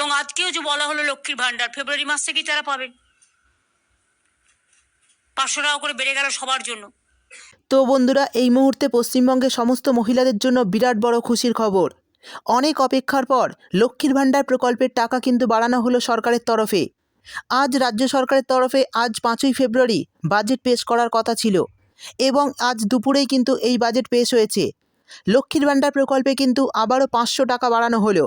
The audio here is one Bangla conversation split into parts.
এবং আজকেও যে বলা হলো লক্ষ্মীর ভান্ডার ফেব্রুয়ারি মাস থেকেই তারা পাবেন পাঁচশো টাকা করে বেড়ে গেল সবার জন্য। তো বন্ধুরা, এই মুহূর্তে পশ্চিমবঙ্গের সমস্ত মহিলাদের জন্য বিরাট বড় খুশির খবর। অনেক অপেক্ষার পর লক্ষ্মীর ভাণ্ডার প্রকল্পের টাকা কিন্তু বাড়ানো হলো সরকারের তরফে। আজ রাজ্য সরকারের তরফে আজ পাঁচই ফেব্রুয়ারি বাজেট পেশ করার কথা ছিল এবং আজ দুপুরেই কিন্তু এই বাজেট পেশ হয়েছে। লক্ষ্মীর ভাণ্ডার প্রকল্পে কিন্তু আবারও পাঁচশো টাকা বাড়ানো হলো।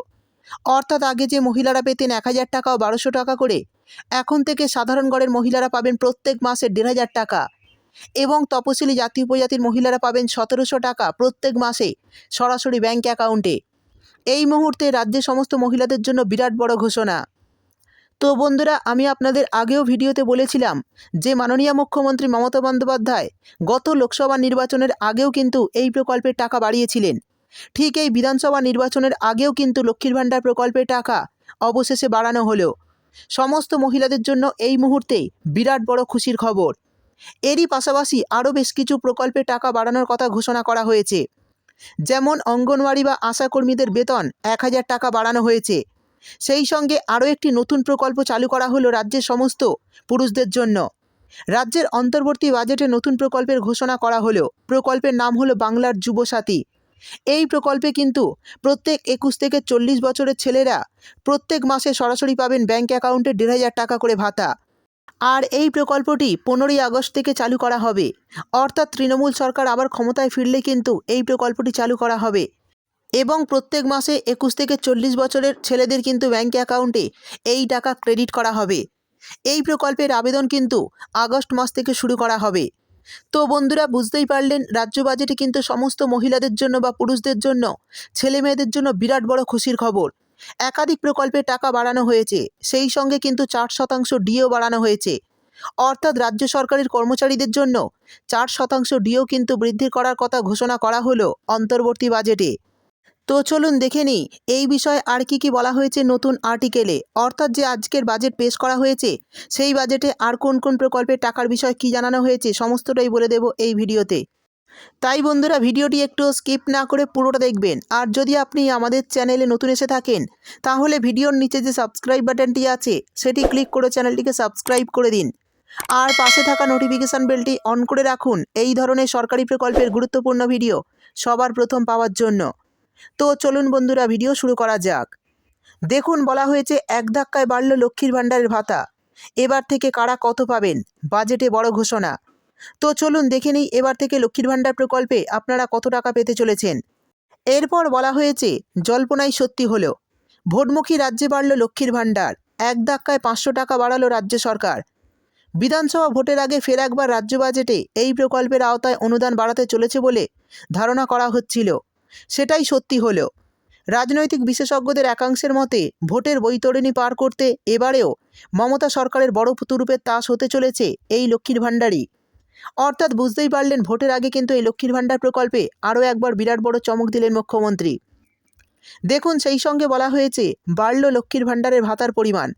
অর্থাৎ আগে যে মহিলারা পেতেন এক হাজার টাকা ও বারোশো টাকা করে, এখন থেকে সাধারণ গড়ের মহিলারা পাবেন প্রত্যেক মাসে দেড় হাজার টাকা। এবং তপশিলি জাতি উপজাতির মহিলারা পাবেন সতেরোশো টাকা প্রত্যেক মাসে সরাসরি ব্যাঙ্ক অ্যাকাউন্টে। এই মুহূর্তে রাজ্যে সমস্ত মহিলাদের জন্য বিরাট বড় ঘোষণা। তো বন্ধুরা, আমি আপনাদের আগেও ভিডিওতে বলেছিলাম যে মাননীয় মুখ্যমন্ত্রী মমতা বন্দ্যোপাধ্যায় গত লোকসভা নির্বাচনের আগেও কিন্তু এই প্রকল্পের টাকা বাড়িয়েছিলেন। ঠিক এই বিধানসভা নির্বাচনের আগেও কিন্তু লক্ষ্মীর ভাণ্ডার প্রকল্পের টাকা অবশেষে বাড়ানো হলো সমস্ত মহিলাদের জন্য এই মুহূর্তে বিরাট বড় খুশির খবর। এরই পাশাপাশি আরও বেশ কিছু প্রকল্পে টাকা বাড়ানোর কথা ঘোষণা করা হয়েছে। যেমন অঙ্গনওয়াড়ি বা আশাকর্মীদের বেতন এক হাজার টাকা বাড়ানো হয়েছে। সেই সঙ্গে আরও একটি নতুন প্রকল্প চালু করা হলো রাজ্যের সমস্ত পুরুষদের জন্য। রাজ্যের অন্তর্বর্তী বাজেটে নতুন প্রকল্পের ঘোষণা করা হলো প্রকল্পের নাম হলো বাংলার যুবসাথী। এই প্রকল্পে কিন্তু প্রত্যেক একুশ থেকে চল্লিশ বছরের ছেলেরা প্রত্যেক মাসে সরাসরি পাবেন ব্যাঙ্ক অ্যাকাউন্টে দেড় হাজার টাকা করে ভাতা। আর এই প্রকল্পটি পনেরোই আগস্ট থেকে চালু করা হবে। অর্থাৎ তৃণমূল সরকার আবার ক্ষমতায় ফিরলে কিন্তু এই প্রকল্পটি চালু করা হবে। এবং প্রত্যেক মাসে একুশ থেকে চল্লিশ বছরের ছেলেদের কিন্তু ব্যাঙ্ক অ্যাকাউন্টে এই টাকা ক্রেডিট করা হবে। এই প্রকল্পের আবেদন কিন্তু আগস্ট মাস থেকে শুরু করা হবে। তো বন্ধুরা বুঝতেই পারলেন, রাজ্য বাজেটে কিন্তু সমস্ত মহিলাদের জন্য বা পুরুষদের জন্য, ছেলে মেয়েদের জন্য বিরাট বড় খুশির খবর। একাধিক প্রকল্পে টাকা বাড়ানো হয়েছে, সেই সঙ্গে কিন্তু চার শতাংশ ডিও বাড়ানো হয়েছে। অর্থাৎ রাজ্য সরকারের কর্মচারীদের জন্য চার শতাংশ ডিও কিন্তু বৃদ্ধি করার কথা ঘোষণা করা হলো অন্তর্বর্তী বাজেটে। তো চলুন দেখে নিই, এই বিষয়ে আর কি কি বলা হয়েছে নতুন আর্টিকেলে। অর্থাৎ যে আজকের বাজেট পেশ করা হয়েছে, সেই বাজেটে আর কোন কোন প্রকল্পের টাকার বিষয় কি জানানো হয়েছে সমস্তটাই বলে দেব এই ভিডিওতে। তাই বন্ধুরা, ভিডিওটি একটু স্কিপ না করে পুরোটা দেখবেন। আর যদি আপনি আমাদের চ্যানেলে নতুন এসে থাকেন, তাহলে ভিডিওর নিচে যে সাবস্ক্রাইব বাটনটি আছে, সেটি ক্লিক করে চ্যানেলটিকে সাবস্ক্রাইব করে দিন। আর পাশে থাকা নোটিফিকেশান বেলটি অন করে রাখুন, এই ধরনের সরকারি প্রকল্পের গুরুত্বপূর্ণ ভিডিও সবার প্রথম পাওয়ার জন্য। তো চলুন বন্ধুরা ভিডিও শুরু করা যাক। দেখুন, বলা হয়েছে, এক ধাক্কায় বাড়ল লক্ষ্মীর ভাণ্ডারের ভাতা। এবার থেকে কারা কত পাবেন? বাজেটে বড় ঘোষণা। তো চলুন, দেখে নিই, এবার থেকে লক্ষ্মীর ভাণ্ডার প্রকল্পে আপনারা কত টাকা পেতে চলেছেন? এরপর বলা হয়েছে, জল্পনাই সত্যি হলো। ভোটমুখী রাজ্যে বাড়ল লক্ষ্মীর ভাণ্ডার। এক ধাক্কায় পাঁচশো টাকা বাড়ালো রাজ্য সরকার। বিধানসভা ভোটের আগে ফের একবার রাজ্য বাজেটে এই প্রকল্পের আওতায় অনুদান বাড়াতে চলেছে বলে ধারণা করা হচ্ছিল। সেটাই সত্যি হলো রাজনৈতিক বিশেষজ্ঞদের একাংশের মতে, ভোটের বৈতরণী পার করতে এবারেও মমতা সরকারের বড় তুরুপের তাস হতে চলেছে এই লক্ষ্মীর ভাণ্ডারই। অর্থাৎ বুঝতেই পারলেন ভোটের আগে কিন্তু এই লক্ষ্মীর ভাণ্ডার প্রকল্পে আরও একবার বিরাট বড় চমক দিলেন মুখ্যমন্ত্রী। দেখুন, সেই সঙ্গে বলা হয়েছে, বাড়ল লক্ষ্মীর ভাণ্ডারের ভাতার পরিমাণ।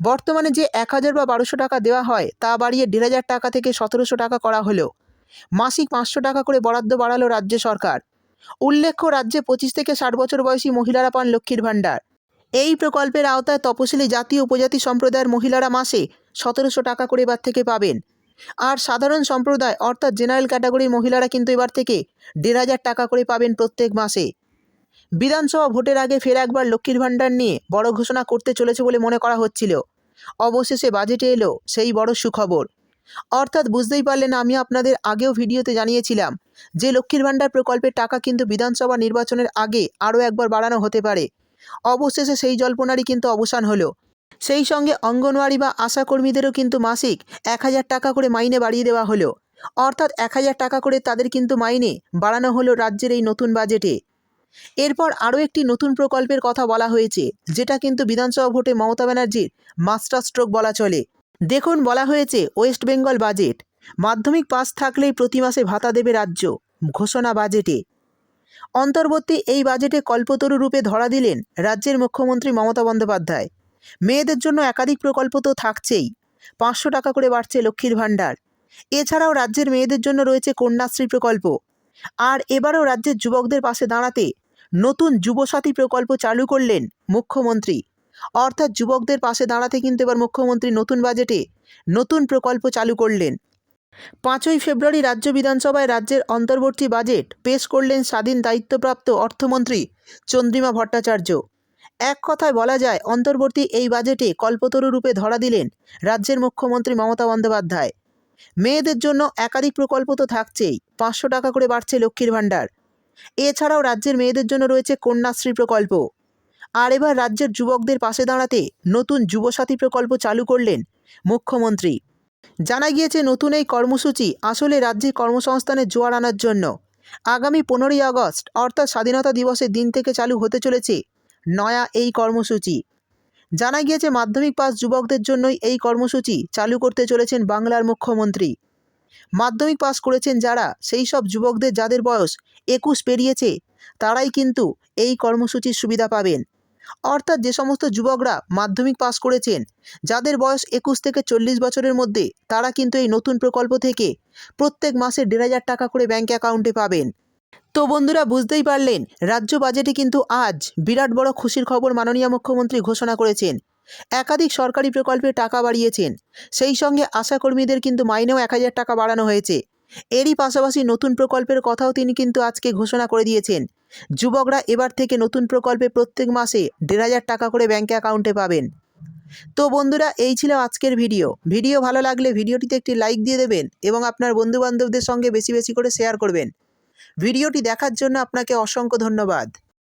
বর্তমানে যে এক হাজার বা বারোশো টাকা দেওয়া হয়, তা বাড়িয়ে দেড় হাজার টাকা থেকে সতেরোশো টাকা করা হলো। মাসিক পাঁচশো টাকা করে বরাদ্দ বাড়ালো রাজ্য সরকার। উল্লেখ্য, রাজ্যে পঁচিশ থেকে ষাট বছর বয়সী মহিলারা পান লক্ষ্মীর ভাণ্ডার। এই প্রকল্পের আওতায় তপশিলি জাতি উপজাতি সম্প্রদায়ের মহিলারা মাসে সতেরোশো টাকা করে এবার থেকে পাবেন। আর সাধারণ সম্প্রদায়, অর্থাৎ জেনারেল ক্যাটাগরির মহিলারা কিন্তু এবার থেকে দেড় হাজার টাকা করে পাবেন প্রত্যেক মাসে। বিধানসভা ভোটের আগে ফের একবার লক্ষ্মীর ভাণ্ডার নিয়ে বড় ঘোষণা করতে চলেছে বলে মনে করা হচ্ছিল। অবশেষে বাজেটে এলো সেই বড় সুখবর। অর্থাৎ বুঝতেই পারলেন আমি আপনাদের আগেও ভিডিওতে জানিয়েছিলাম যে লক্ষ্মীর ভাণ্ডার প্রকল্পের টাকা কিন্তু বিধানসভা নির্বাচনের আগে আরও একবার বাড়ানো হতে পারে। অবশেষে সেই জল্পনারই কিন্তু অবসান হলো। সেই সঙ্গে অঙ্গনওয়াড়ি বা আশাকর্মীদেরও কিন্তু মাসিক এক হাজার টাকা করে মাইনে বাড়িয়ে দেওয়া হলো। অর্থাৎ এক হাজার টাকা করে তাদের কিন্তু মাইনে বাড়ানো হলো রাজ্যের এই নতুন বাজেটে। এরপর আরও একটি নতুন প্রকল্পের কথা বলা হয়েছে, যেটা কিন্তু বিধানসভা ভোটে মমতা ব্যানার্জির মাস্টার স্ট্রোক বলা চলে। দেখুন বলা হয়েছে, West Bengal budget. Madhyamik pass থাকলেই প্রতি মাসে ভাতা দেবে রাজ্য, ঘোষণা বাজেটে। অন্তর্বর্তী এই বাজেটে কল্পতরু রূপে ধরা দিলেন রাজ্যের মুখ্যমন্ত্রী মমতা বন্দ্যোপাধ্যায়। মেয়েদের জন্য একাধিক প্রকল্প তো থাকছেই, পাঁচশো টাকা করে বাড়ছে লক্ষ্মীর ভাণ্ডার। এছাড়াও রাজ্যের মেয়েদের জন্য রয়েছে কন্যাশ্রী প্রকল্প। আর এবারও রাজ্যের যুবকদের পাশে দাঁড়াতে নতুন যুবসাথী প্রকল্প চালু করলেন মুখ্যমন্ত্রী। অর্থাৎ যুবকদের পাশে দাঁড়াতে কিন্তু এবার মুখ্যমন্ত্রী নতুন বাজেটে নতুন প্রকল্প চালু করলেন। পাঁচই ফেব্রুয়ারি রাজ্য বিধানসভায় রাজ্যের অন্তর্বর্তী বাজেট পেশ করলেন স্বাধীন দায়িত্বপ্রাপ্ত অর্থমন্ত্রী চন্দ্রিমা ভট্টাচার্য। এক কথায় বলা যায়, অন্তর্বর্তী এই বাজেটে কল্পতরু রূপে ধরা দিলেন রাজ্যের মুখ্যমন্ত্রী মমতা বন্দ্যোপাধ্যায়। মেয়েদের জন্য একাধিক প্রকল্প তো থাকছেই, পাঁচশো টাকা করে বাড়ছে লক্ষ্মীর ভাণ্ডার। এছাড়াও রাজ্যের মেয়েদের জন্য রয়েছে কন্যাশ্রী প্রকল্প। আর এবার রাজ্যের যুবকদের পাশে দাঁড়াতে নতুন যুবসাথী প্রকল্প চালু করলেন মুখ্যমন্ত্রী। জানা গিয়েছে, নতুন এই কর্মসূচি আসলে রাজ্যে কর্মসংস্থানের জোয়ার আনার জন্য। আগামী পনেরোই আগস্ট, অর্থাৎ স্বাধীনতা দিবসের দিন থেকে চালু হতে চলেছে নয়া এই কর্মসূচি। জানা গিয়েছে, মাধ্যমিক পাস যুবকদের জন্যই এই কর্মসূচি চালু করতে চলেছেন বাংলার মুখ্যমন্ত্রী। মাধ্যমিক পাস করেছেন যারা, সেই সব যুবকদের যাদের বয়স একুশ পেরিয়েছে, তারাই কিন্তু এই কর্মসূচির সুবিধা পাবেন। অর্থাৎ যে সমস্ত যুবকরা মাধ্যমিক পাস করেছেন, যাদের বয়স একুশ থেকে চল্লিশ বছরের মধ্যে, তারা কিন্তু এই নতুন প্রকল্প থেকে প্রত্যেক মাসে দেড় হাজার টাকা করে ব্যাঙ্ক অ্যাকাউন্টে পাবেন। তো বন্ধুরা, বুঝতেই পারলেন, রাজ্য বাজেটে কিন্তু আজ বিরাট বড় খুশির খবর মাননীয় মুখ্যমন্ত্রী ঘোষণা করেছেন। একাধিক সরকারি প্রকল্পে টাকা বাড়িয়েছেন। সেই সঙ্গে আশাকর্মীদের কিন্তু মাইনেও এক হাজার টাকা বাড়ানো হয়েছে। এরই পাশাপাশি নতুন প্রকল্পের কথাও তিনি কিন্তু আজকে ঘোষণা করে দিয়েছেন। যুবকরা এবার থেকে নতুন প্রকল্পে প্রত্যেক মাসে দেড় হাজার টাকা করে ব্যাঙ্কে অ্যাকাউন্টে পাবেন। তো বন্ধুরা, এই ছিল আজকের ভিডিও। ভিডিও ভালো লাগলে ভিডিওটিতে একটি লাইক দিয়ে দেবেন এবং আপনার বন্ধুবান্ধবদের সঙ্গে বেশি বেশি করে শেয়ার করবেন। ভিডিওটি দেখার জন্য আপনাকে অসংখ্য ধন্যবাদ।